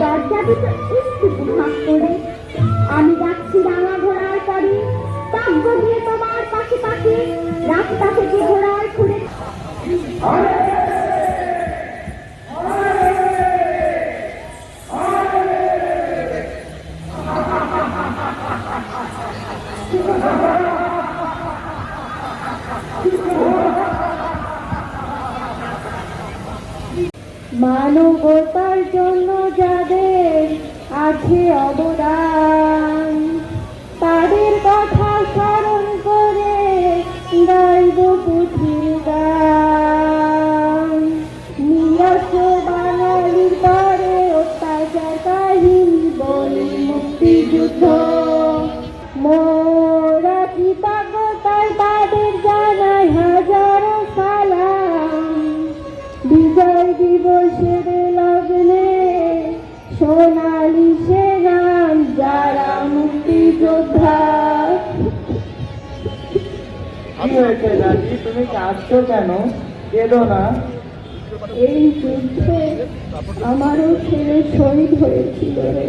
দরজা দুটো একটু ভাগ করে। আমি যাচ্ছি রাঙা ঘোড়ার পরে ভাগ্য দিয়ে তোমার পাশে পাশে রাস্তা থেকে ঘোড়ার খুঁড়ে। মানবতার জন্য যাদের আছে অবদান, তাদের কথা স্মরণ করে গাইব পুথির গান। নিরস্ব বাঙালির পরে অত্যাচার কাহিনী বলি মুক্তিযুদ্ধ। মোরা কৃতজ্ঞতার সোনালি সেনান যারা মুক্তি মুক্তিযোদ্ধা। কি হয়েছে দাদি তুমি কাঁদছো কেন? কেঁদো না। এই যুদ্ধে আমারও ছেলে শহীদ হয়েছিল রে।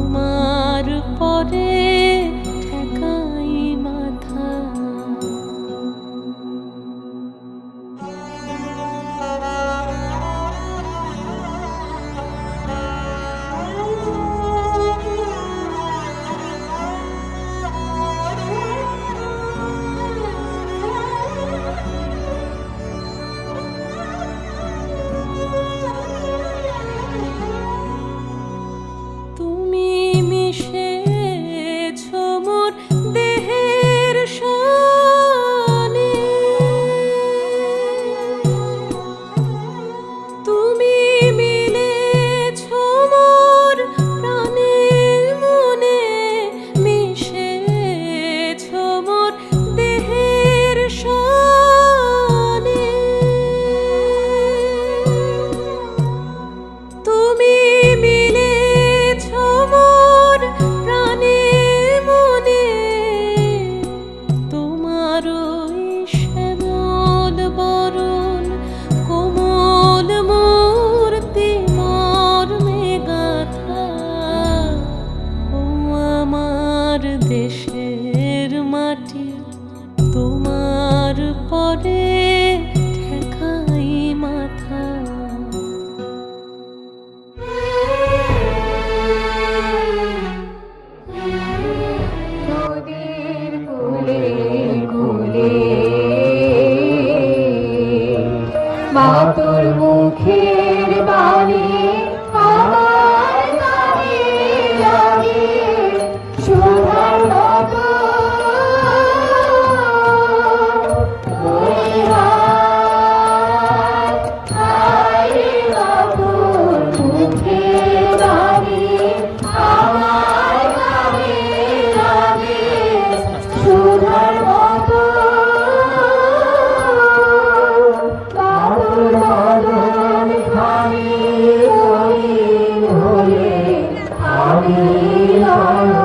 তোমার পরে মাতুর মুখের বাণী। আমি